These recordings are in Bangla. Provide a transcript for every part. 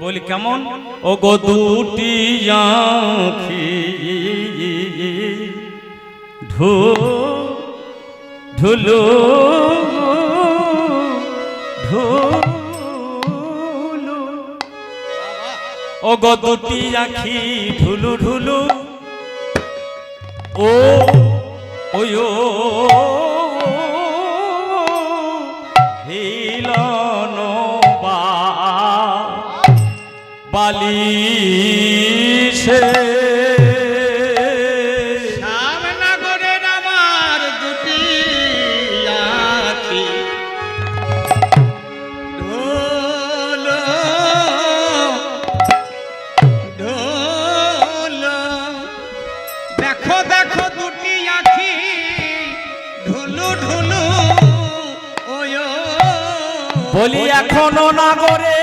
বলি, কেমন? ও গো দুটি ঢু, ঢুলু ও গো দুটি আঁখি। ঢুলু ঢুলু। ও ও বালিশে। শ্যামনগরের আমার দুটি আখি। ঢোল ঢোল। দেখো দেখো দুটি আখি। ঢুলু ঢুলু ওয়। বলি এখনও নাগরে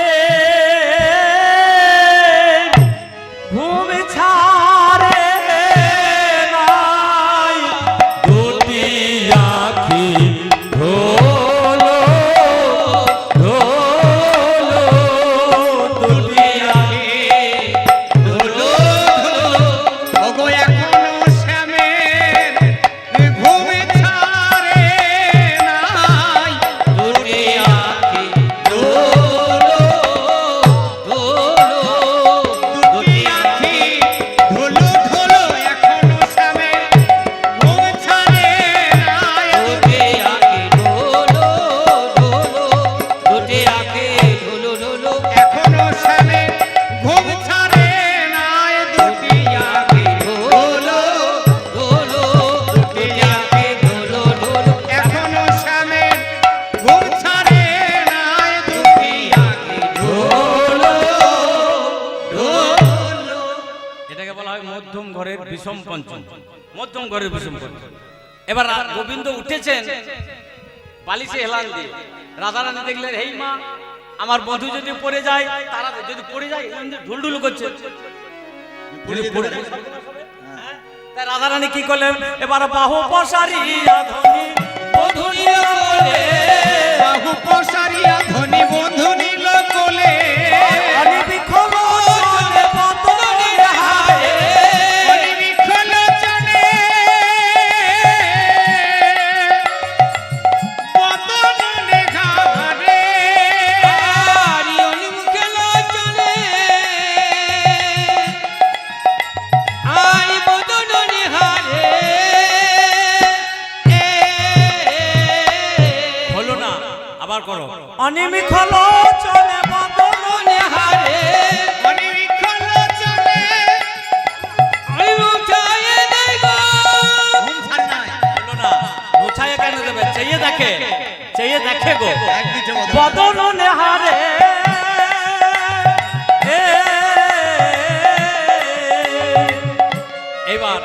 মধ্যম বিষম পঞ্চম এবার গোবিন্দ উঠেছেন বালিশে হেলান দিয়ে। রাধারানী দেখলেন হেই মা আমার বধূ যদি পড়ে যায় তারা যদি পড়ে যায় ঢুলঢুল করছে। হ্যাঁ? তাই রাধারানী কি করলেন? এবার বাহু পশারিয়া ধনী বধূ নিয়ে বলে বাহু প্রসারিয়া ধনী বন্ধু দেখে চেয়ে দেখে গো। বদন। বদন হারে। এ। এইবার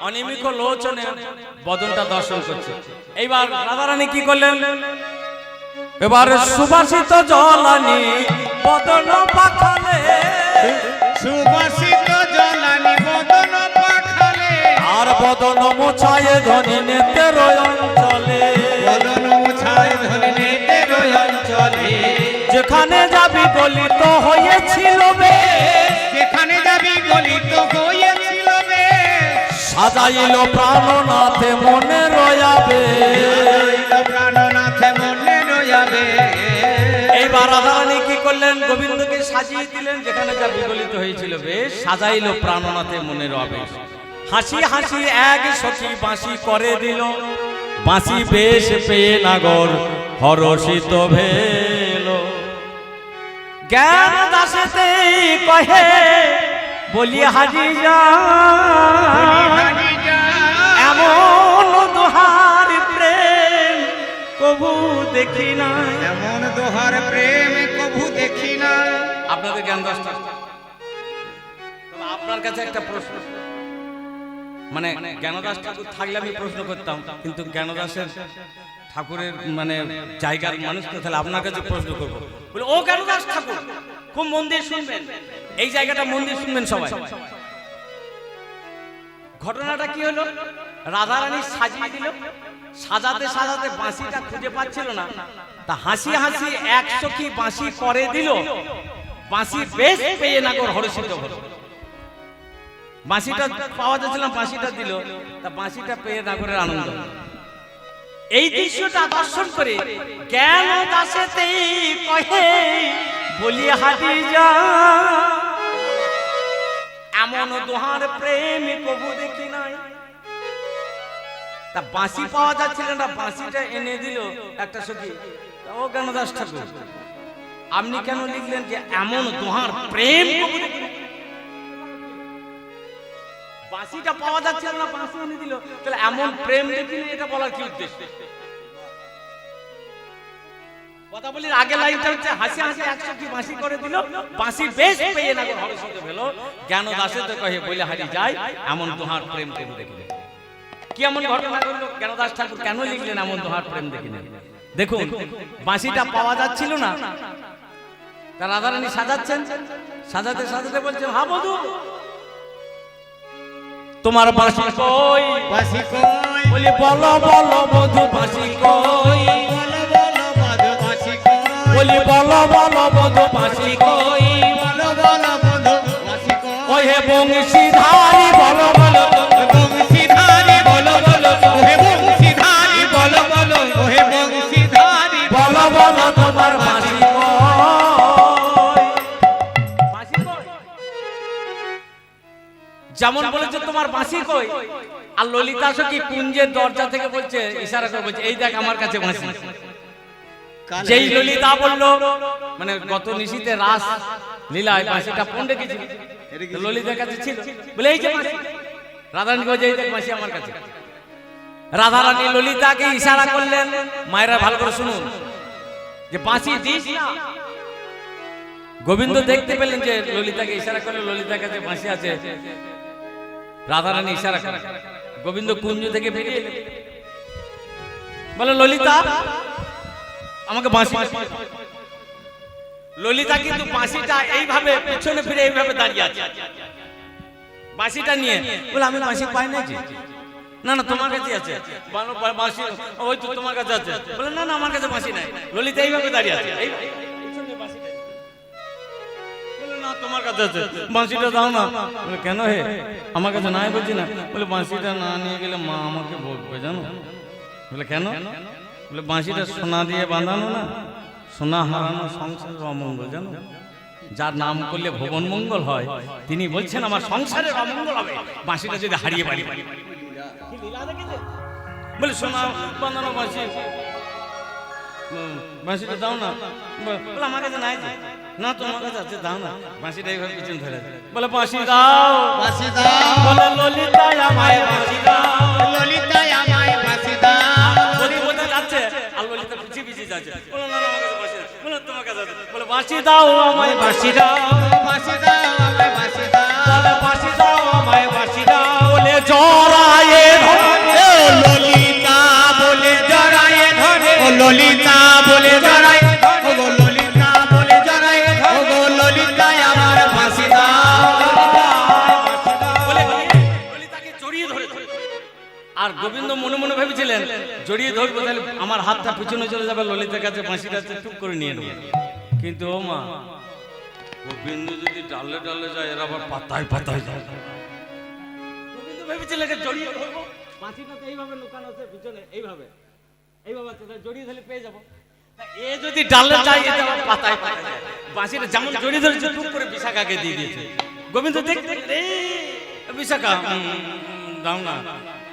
অনিমিক লোচনে বদনটা দর্শন করছে। এইবার রাধারানী কি করলেন? এবার সুবাসিত জলানি বদন পাখালে। সুবাসিত জলানি বদন পাখালে। আর বদন মোছায়ে ধনী নেতের অঞ্চলে বদন যেখানে যাবি গলিত হয়েছিল বে। যেখানে যাবি গলিত হয়েছিল বে। সাজাইল প্রাণনাথে মনে রয়াবে। প্রাণনাথে মনে রয়াবে। এইবার রাধারানী কি করলেন? গোবিন্দকে সাজিয়ে দিলেন যেখানে যা বিগলিত হয়েছিল বেশ সাজাইল প্রাণনাথে মনে রবে। হাসি হাসি এক সখী বাঁশি করে দিল। বাঁশি বেশ পেয়ে নাগর হরষিত ভেল জ্ঞান দাসেতে কহে বলি হাজি যা এমন দুহার প্রেম কবু দেখি নাই। এমন দোহার প্রেম কভু দেখি না আপনাদের জ্ঞান তবে আপনার কাছে একটা প্রশ্ন। মানে জ্ঞানদাস ঠাকুর থাকলে আমি প্রশ্ন করতাম কিন্তু জ্ঞানদাসের ঠাকুরের মানে জায়গার মানুষকে তাহলে আপনার কাছে প্রশ্ন করব। বলে, ও জ্ঞানদাস ঠাকুর? খুব মন দিয়ে শুনবেন। এই জায়গাটা মন দিয়ে শুনবেন সবাই। ঘটনাটা কি হলো? রাধারানী সাজিয়ে দিল। সাজাতে সাজাতে বাঁশিটা খুঁজে পাচ্ছিল না। তা হাসি হাসি একশো কি বাঁশি করে দিল? বাঁশি বেশ পেয়ে না কর হরষিত হলো। বাঁশিটা পাওয়া যাচ্ছিল বাঁশিটা দিল। তা বাঁশিটা পেয়ে না করে আনন্দ। এই দৃশ্যটা দর্শন করে জ্ঞান দাসেতে কহে বলি হাজি যা এমন দোহার প্রেম কবু দেখি নাই তা বাঁশি পাওয়া যাচ্ছিল না, বাঁশিটা এনে দিল একটা সখী ও দাস ঠাকুর, আপনি কেন লিখলেন যে এমন দোহার প্রেম কবু দেখি? বাঁশিটা পাওয়া যাচ্ছিল না, বাঁশি এনে দিল। তাহলে এমন প্রেম দেখি এটা বলার কি উদ্দেশ্য? কথা আগে লাইনটা হচ্ছে, হাসি হাসি একশো কি করে দিল, বাঁশি পেয়ে না ভেলো জ্ঞান দাসে তো কহে বলে হারি যায়, এমন তোমার প্রেম প্রেম দেখিলে কি এমন ঘটনা জ্ঞান দাস ঠাকুর কেন লিখলেন এমন তোমার প্রেম দেখিলে দেখুন, বাঁশিটা পাওয়া যাচ্ছিল না। তা রাধারানী সাজাচ্ছেন, সাজাতে সাজাতে বলছেন হা বধু তোমার বাসি কই? বাসি কই? বলি বলো বলো বধু বাসি কই? বলি বলো বলো বধু বাসি কই? বলো বলো বধু বাসি কই? হে বংশী ধারি বলো কই? আর ললিতা সখী কুঞ্জের দরজা থেকে বলছে ইশারা করে বলছে এই দেখ আমার কাছে যেই ললিতা বলল মানে গত নিশীতে রাস লীলায় বাঁশিটা কোন রেখেছিল ললিতার কাছে ছিল। বলে এই যে রাধারানী বলছে এই দেখ বাঁশি আমার কাছে। রাধারানী ললিতাকে ইশারা করলেন মায়েরা ভালো করে শুনুন যে বাঁশি দিস না। গোবিন্দ দেখতে পেলেন যে ললিতাকে ইশারা করলে ললিতার কাছে বাঁশি আছে। রাধারানী ইশারা করে গোবিন্দ কুঞ্জ থেকে বেরিয়ে এলেন বলে ললিতা আমাকে বাঁশি ললিতা কিন্তু বাঁশিটা এইভাবে পেছনে ফিরে এইভাবে দাঁড়িয়ে আছে বাঁশিটা নিয়ে বলে আমি বাঁশি পাই না যে না না তোমার কাছে আছে বাঁশি ওই তো তোমার কাছে আছে বলে না না আমার কাছে বাঁশি নাই ললিতা এইভাবে দাঁড়িয়ে আছে তোমার কাছে আছে? বাঁশিটা দাও না। বলে, কেন হে? আমার কাছে নাই বলছি না। বলে, বাঁশিটা না নিয়ে গেলে মা আমাকে বকবে, জানো? বলে, কেন? বলে, বাঁশিটা সোনা দিয়ে বাঁধানো না। সোনা হারানো সংসারের অমঙ্গল, জানো? যার নাম করলে ভুবন মঙ্গল হয়, তিনি বলছেন, আমার সংসারের অমঙ্গল হবে। বাঁশিটা যদি হারিয়ে পারি বলে, সোনা বাঁধানো বাঁশি। বাঁশিটা দাও না। বলে আমার কাছে নাই। না তোমার কাছে আছে দাও না। বাঁশিটা এইভাবে পিছন ধরে। বলে বাঁশি দাও। বাসি দাও। বলে ললিতা আমায় বাঁশি দাও। ললিতা আমায় বাসি দাও। বলি বলতে যাচ্ছে? আর ললিতা পিছিয়ে পিছিয়ে যাচ্ছে। বলে না আমার কাছে বাঁশি। বলে তোমার কাছে আছে। বলে বাঁশি দাও আমায় বাঁশি দাও। বাসি দাও আমায় বাসি দাও। বলে বাঁশি দাও আমায় বাঁশি দাও। বলে জড়ায়ে ধরে। ও ললিতা বলে জড়ায়ে ধরে। ও ললিতা জড়িয়ে ধরবো তাহলে আমার হাতটা পিছনে চলে যাবে ললিতার কাছে বাঁশিটা টুক করে নিয়ে নেব। কিন্তু ও মা গোবিন্দ যদি ডালে ডালে যায় এরা আবার পাতায় পাতায় যায়। গোবিন্দ ভেবেছিলেন একে জড়িয়ে ধরবো। বাঁশিটা তো এইভাবে লুকানো আছে পিছনে এইভাবে। এইভাবে আছে, জড়িয়ে ধরে পেয়ে যাব। এ যদি ডালে যায় এটা আবার পাতায় পাতায় যায়। বাঁশিটা যেমন জড়িয়ে ধরেছে টুক করে বিশাখাকে দিয়ে দিয়েছে। গোবিন্দ দেখতে রে বিশাখা দাও না।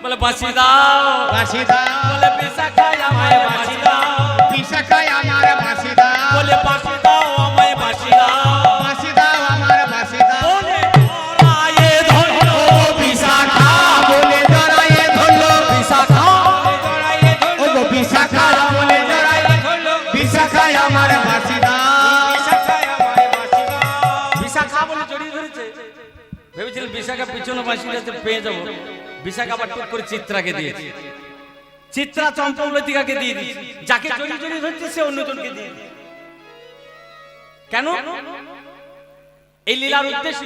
বলে বাঁশি দাও। বাসি দাও। বলে বিশাখা আমায় বাঁশি দাও। বিশাখায় আমার বাসি দাও। বলে বাঁশি দাও আমায় বাঁশি দাও। বাসি দাও আমার বাসি দাও। বলে জড়ায়ে ধরো বিশাখা। বলে জড়ায়ে ধরলো বিশাখা। বলে ধরলো বিশাখায় আমার বাসি দাও। বিশাখা বলে জড়িয়ে ধরেছে। বিশাখা পিছনে পেয়ে যাব। বিশাখা আবার টুক করে চিত্রাকে দিয়েছে। চিত্রা চম্পলতিকাকে দিয়ে দিয়েছে। যাকে জড়িয়ে জড়িয়ে ধরছে সে অন্যজনকে দিয়ে। কেন? এই লীলার উদ্দেশ্য?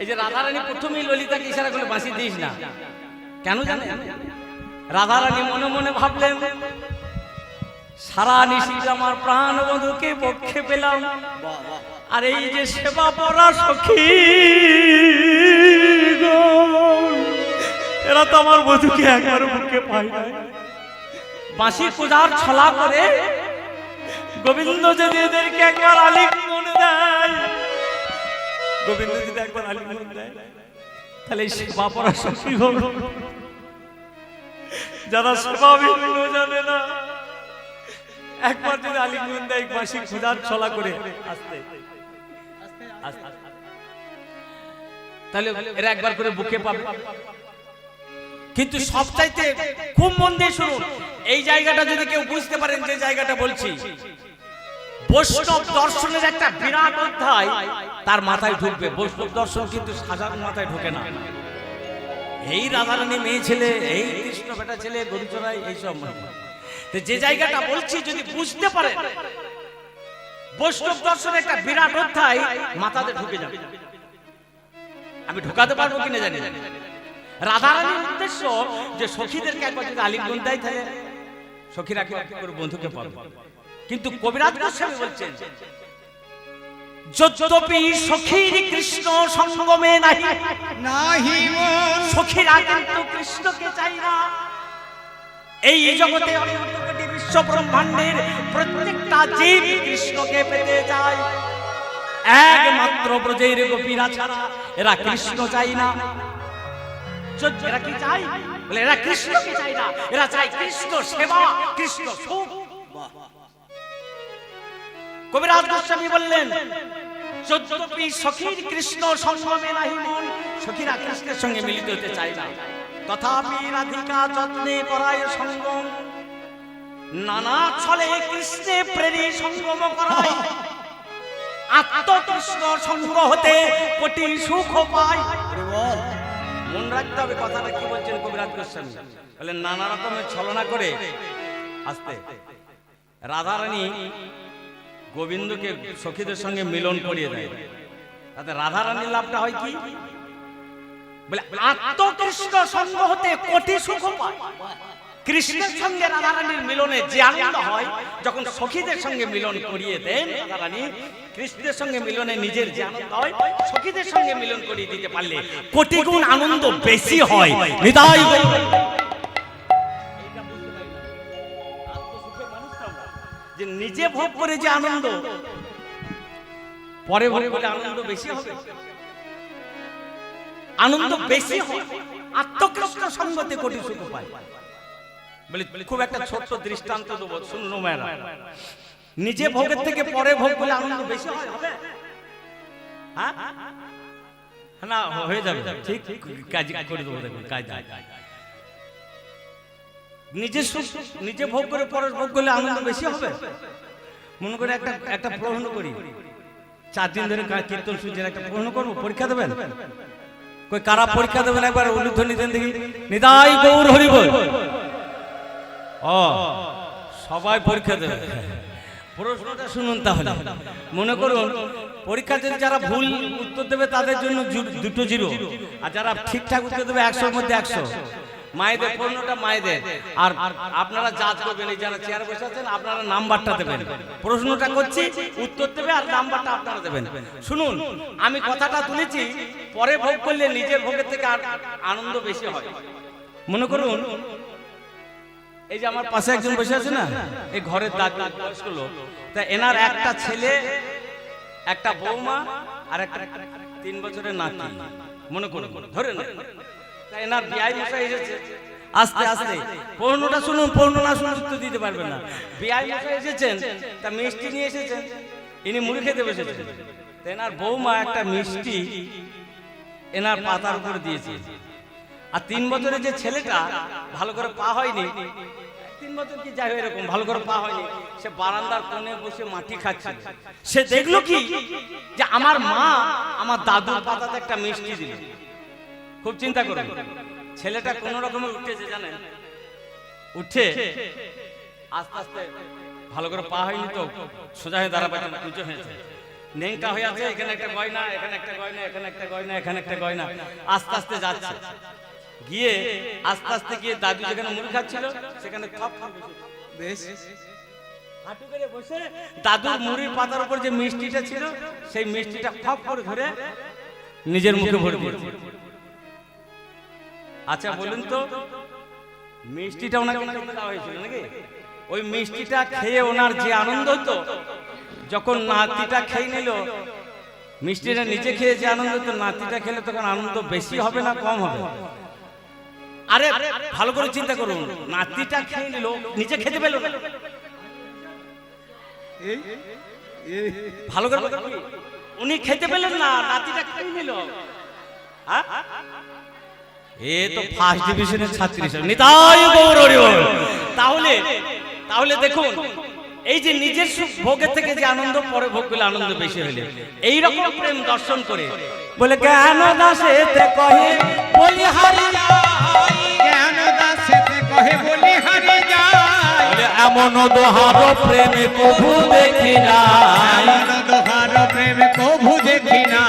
এই যে রাধারানী প্রথমেই ললিতাকে ইশারা করে বাঁশি দিস না। কেন জানেন? রাধারানী মনে মনে ভাবলেন সারা নিশির আমার প্রাণ বধুকে পক্ষে পেলাম। আর এই যে সেবা পড়া সখী এরা তো আমার বধুকে একবার বুকে পায় না বাঁশি পূজার ছলা করে গোবিন্দ যদি এদেরকে একবার আলিঙ্গন দেয়, গোবিন্দ যদি একবার আলিঙ্গন দেয়, তাহলে সেবা পড়া সখী হল যারা সেবা বিভিন্ন জানে না, একবার যদি আলিঙ্গন দেয়, বাঁশি পূজার ছলা করে আসতে আসতে। তাহলে এরা একবার করে বুকে পাবে। কিন্তু সবচাইতে খুব মন দিয়ে শুনুন এই জায়গাটা যদি কেউ বুঝতে পারেন যে জায়গাটা বলছি। বৈষ্ণব দর্শনের একটা বিরাট অধ্যায় তার মাথায় ঢুকবে। বৈষ্ণব দর্শন কিন্তু সাধারণ মাথায় ঢোকে না। এই রাধারানী মেয়ে ছেলে এই কৃষ্ণ বেটা ছেলে গরুচরাই এইসব যে জায়গাটা বলছি যদি বুঝতে পারেন বৈষ্ণব দর্শনের একটা বিরাট অধ্যায় মাথাতে ঢুকে যাবে। আমি ঢোকাতে পারব কিনা জানি রাধারানীর উদ্দেশ্য যে সখীদেরকে একবার যদি আলিঙ্গন দেয় তাহলে সখীরা কি করে বন্ধুকে পাবে? কিন্তু কবিরাজ গোস্বামী বলছেন যদ্যপি সখীর কৃষ্ণ সঙ্গমে নাহি নাহি সখীরা কিন্তু কৃষ্ণকে চাই না। এই জগতে অনন্ত কোটি বিশ্ব ব্রহ্মাণ্ডের প্রত্যেকটা জীব কৃষ্ণকে পেতে চায়। একমাত্র ব্রজের গোপীরা ছাড়া এরা কৃষ্ণ চাই না। এরা কি চাই? বলে, এরা কৃষ্ণকে চাই না। এরা চাই কৃষ্ণ সেবা, কৃষ্ণ সুখ। কবিরাজ গোস্বামী বললেন যদ্যপি সখীর কৃষ্ণ সঙ্গমে নাহি মন। সখীরা কৃষ্ণের সঙ্গে মিলিত হতে চায় না। তথাপি রাধিকা যত্নে করায় সঙ্গম। নানা ছলে কৃষ্ণে প্রেরী সঙ্গম করায়। আত্মকৃষ্ণ সঙ্গ হতে কোটি সুখ পায়। মন রাখতে হবে কথাটা, কি বলছেন কবিরাজ গোস্বামী? বলে নানা রকমের ছলনা করে আসতে। রাধারানী গোবিন্দকে সখীদের সঙ্গে মিলন করিয়ে দেয়। তাতে রাধারানীর লাভটা হয় কি? বলে আত্মকৃষ্ণ সঙ্গ হতে কোটি সুখ পায়। কৃষ্ণের সঙ্গে রাধারানীর মিলনে যে আনন্দ হয়, যখন সখীদের সঙ্গে মিলন করিয়ে দেন রাধারানী কৃষ্ণের সঙ্গে মিলনে নিজের যে আনন্দ হয় সখীদের সঙ্গে মিলন করিয়ে দিতে পারলে কোটি গুণ আনন্দ বেশি হয়। যে নিজে ভোগ করে যে আনন্দ পরে ভোগ করে আনন্দ বেশি হবে। আনন্দ বেশি হয়। আত্মকৃষ্ণ সঙ্গতে কোটি সুখ পায়। বলে খুব একটা ছোট্ট দৃষ্টান্ত দেবো। শুনুন মেয়েরা। নিজে ভোগের থেকে পরে ভোগ বলে আনন্দ বেশি হয় হবে? হ্যাঁ। না হয়ে যাবে ঠিক? কাজ করে দেবো দেখুন কাজ নিজে সুখ- নিজে ভোগ করে পরে ভোগ করলে আনন্দ বেশি হবে? মনে করে একটা একটা প্রশ্ন করি। চার দিন ধরে কীর্তন শুনছেন একটা প্রশ্ন করব পরীক্ষা দেবেন? কই কারা পরীক্ষা দেবেন একবার? উলুধ্বনি দেন দেখি। নিতাই গৌর হরি বল ও সবাই পরীক্ষা দেবে। প্রশ্নটা শুনুন তাহলে। মনে করুন, পরীক্ষা যদি যারা ভুল উত্তর দেবে, তাদের জন্য দুটো জিরো। আর যারা ঠিকঠাক উত্তর দেবে, একশোর মধ্যে একশো। মায়েদের পণ্যটা মায়েদের। আর আপনারা জাজ করবেন, এই যারা চেয়ারে বসে আছেন, আপনারা নাম্বারটা দেবেন। প্রশ্নটা করছি, উত্তর দেবে আর নাম্বারটা আপনারা দেবেন। শুনুন, আমি কথাটা তুলেছি, পরে ভোগ করলে নিজের ভোগের থেকে আর আনন্দ বেশি হয়। মনে করুন এই যে আমার পাশে একজন বসে আছে না, এই ঘরের দাদু বয়স্ক লোক। তা এনার একটা ছেলে, একটা বৌমা আর একটা তিন বছরের নাতি। মনে করুন, ধরে না তা এনার বিয়াই মশাই এসেছে। আস্তে আস্তে। পৌর্ণটা শুনুন পৌর্ণ না শুনুন, উত্তর দিতে পারবেন না। বিয়াই মশাই এসেছেন, তা মিষ্টি নিয়ে এসেছেন। ইনি মুড়ি খেতে বসেছেন। তা এনার বৌমা একটা মিষ্টি এনার পাতার উপর দিয়েছে। আর তিন বছরের যে ছেলেটা ভালো করে পা হয়নি। তিন বছর কি যাই হোক এরকম ভালো করে পা হয়নি। সে বারান্দার কোণে বসে মাটি খাচ্ছে। সে দেখল কি? যে আমার মা আমার দাদুর পাতাতে একটা মিষ্টি দিল। খুব চিন্তা ছেলেটা কোন রকমে উঠেছে জানেন? উঠে আস্তে আস্তে ভালো করে পা হয়নি তো? সোজা হয়ে দাঁড়াবে উঁচু হয়েছে নেংটা হয়ে আছে এখানে একটা গয়না এখানে একটা গয়না এখানে একটা গয়না এখানে একটা গয়না। আস্তে আস্তে যাচ্ছে। গিয়ে আস্তে আস্তে গিয়ে দাদু যেখানে মুড়ি খাচ্ছিল, সেখানে বেশ। দাদুর মুড়ির পাতার উপর যে মিষ্টিটা ছিল, সেই মিষ্টিটা খপ করে ধরে নিজের মুখে ভরে দিয়েছে। আচ্ছা বলুন তো, মিষ্টিটা ওনাকে দেওয়া হয়েছিল নাকি? ওই মিষ্টিটা খেয়ে ওনার যে আনন্দ হতো, যখন নাতিটা খেয়ে নিল, মিষ্টিটা নিজে খেয়ে যে আনন্দ হতো, নাতিটা খেলে তখন আনন্দ বেশি হবে না কম হবে? আরে ভালো করে চিন্তা করুন। নাতিটা খেয়ে নিল নিজে খেতে পেল না। এই এই ভালো করে উনি খেতে পেলেন না নাতিটা খেয়ে নিল। হ্যাঁ? এ তো ফার্স্ট ডিভিশনের ছাত্রী নিতাই গৌর হরি বল। তাহলে তাহলে দেখুন এই যে নিজের সুখ ভোগের থেকে যে আনন্দ পরে ভোগ করলে আনন্দ বেশি এই রকম প্রেম দর্শন করে। বলে জ্ঞান দাসেতে কহে বলি হারি জ্ঞান দাসেতে বলি হারি যায় এমন দোহার প্রেম কভু দেখি এমন দোহার প্রেম কভু দেখি না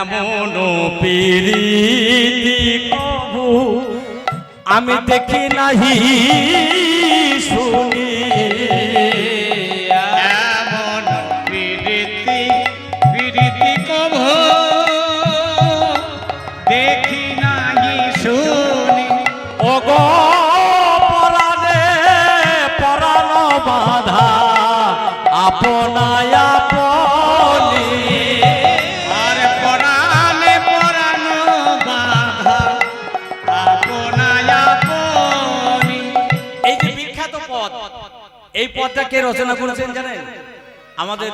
এমন পিরিতি কভু আমি দেখি নাহি। এই পদটা কে রচনা করেছেন জানেন? আমাদের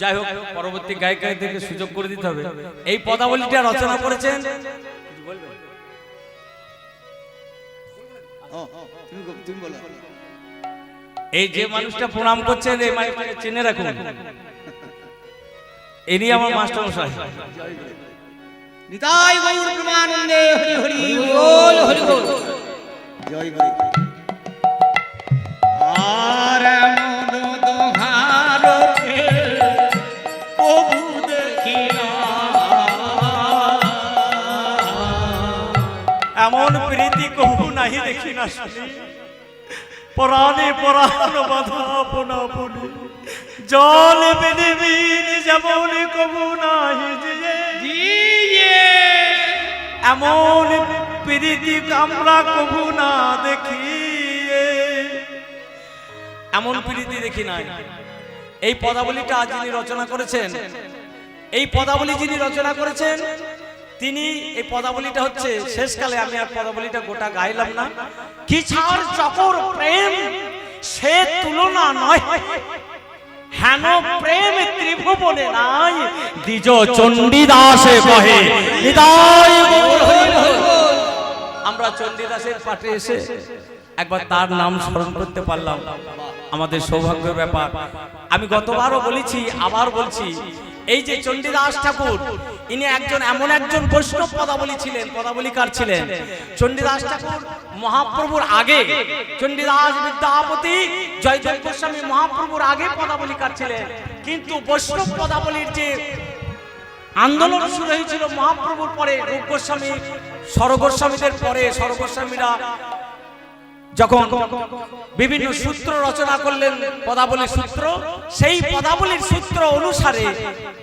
যাই হোক পরবর্তী গায়িকাদেরকে সুযোগ করে দিতে হবে। এই পদাবলীটা রচনা করেছেন? তুমি তুমি বলো এই যে মানুষটা প্রণাম করছেন এই মানুষটাকে চিনে রাখুন। এরই আমার মাস্টার মশাই। নিতাই গৌর প্রেমানন্দে হরি হরি বল হরি বল। জয় হরি এমন প্রীতি কহু নাহি দেখি না শুনি। পরাণে পরাণ বাধা আপনা আপনি। জল বিনি বিনি যেমন কবু নাহি জিয়ে। এমন প্রীতি আমরা কবু না দেখি। এমন প্রীতি দেখি নাই। এই পদাবলীটা আজ যিনি রচনা করেছেন, এই পদাবলী যিনি রচনা করেছেন, তিনি এই পদাবলীটা হচ্ছে, শেষকালে আমি আর পদাবলীটা গোটা গাইলাম না। কি ছাড় চকর প্রেম, সে তুলনা নয়। হেন প্রেম ত্রিভুবনে নাই। দ্বিজ চণ্ডীদাসে কহে। আমরা চণ্ডীদাসের পাঠে এসে একবার তার নাম স্মরণ করতে পারলাম। আমাদের সৌভাগ্যের ব্যাপার। আমি গতবারও বলেছি, আবার বলছি, এই যে চণ্ডীদাস ঠাকুর, ইনি একজন এমন একজন বৈষ্ণব পদাবলী ছিলেন, পদাবলীকার ছিলেন। চণ্ডীদাস ঠাকুর মহাপ্রভুর আগে, চণ্ডীদাস বিদ্যাপতি জয়দেব গোস্বামী মহাপ্রভুর আগে পদাবলীকার ছিলেন। কিন্তু বৈষ্ণব পদাবলীর যে আন্দোলন শুরু হয়েছিল মহাপ্রভুর পরে রূপ গোস্বামী সরগোস্বামীদের পরে সরগোস্বামীরা যখন বিভিন্ন সূত্র রচনা করলেন পদাবলীর সূত্র সেই পদাবলীর সূত্র অনুসারে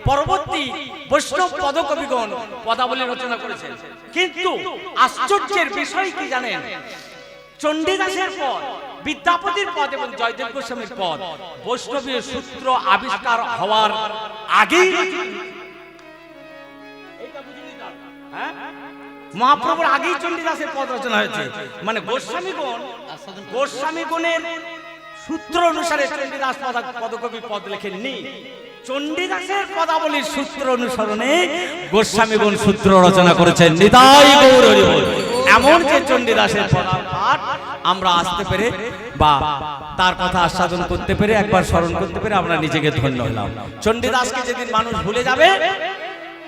পরবর্তী বৈষ্ণব পদকবিগণ পদাবলী রচনা করেছেন। কিন্তু আশ্চর্যের বিষয় কি জানেন? চণ্ডীদাসের পদ বিদ্যাপতির পদ এবং জয়দেব গোস্বামীর পদ বৈষ্ণবীয় সূত্র আবিষ্কার হওয়ার আগেই হ্যাঁ? মহাপ্রভুর আগেই চণ্ডীদাসের পদ রচনা হয়েছে। মানে গোস্বামীগণ, গোস্বামীগণের সূত্র অনুসারে চণ্ডীদাস পদা- পদকবি পদ লেখেননি। চণ্ডীদাসের পদাবলীর সূত্র অনুসরণে গোস্বামীগণ সূত্র রচনা করেছেন। নিতাই গৌর এমন যে চণ্ডীদাসের পদাপাঠ আমরা আসতে পেরে বা তার কথা আস্বাদন করতে পেরে, একবার স্মরণ করতে পেরে আমরা নিজেকে ধন্য হলাম। চণ্ডীদাসকে যেদিন মানুষ ভুলে যাবে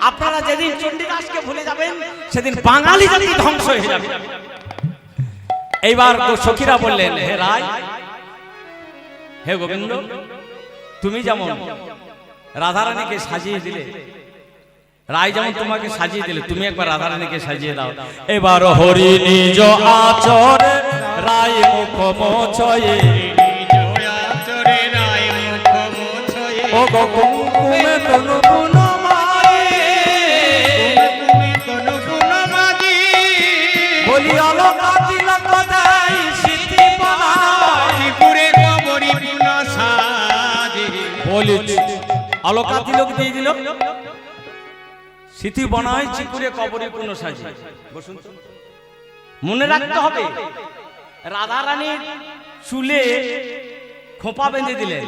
আপনারা যেদিন চন্ডীদাসকে ভুলে যাবেন সেদিন বাঙালি জাতি ধ্বংস হয়ে যাবে। এইবার সখীরা বললেন হে রায় হে গোবিন্দ তুমি যেমন রাধারানীকে সাজিয়ে দিলে রায় যেমন তোমাকে সাজিয়ে দিলে তুমি একবার রাধারানীকে সাজিয়ে দাও। এবার হরি নিজ আচর রায় মুখমছয়ে ও গো কুমে তনু অলকা তিলক দিয়ে দিল। স্মৃতি বনায় চিকুরে কবরে কোন বসুন মনে রাখতে হবে রাধা রানীর চুলে খোপা বেঁধে দিলেন।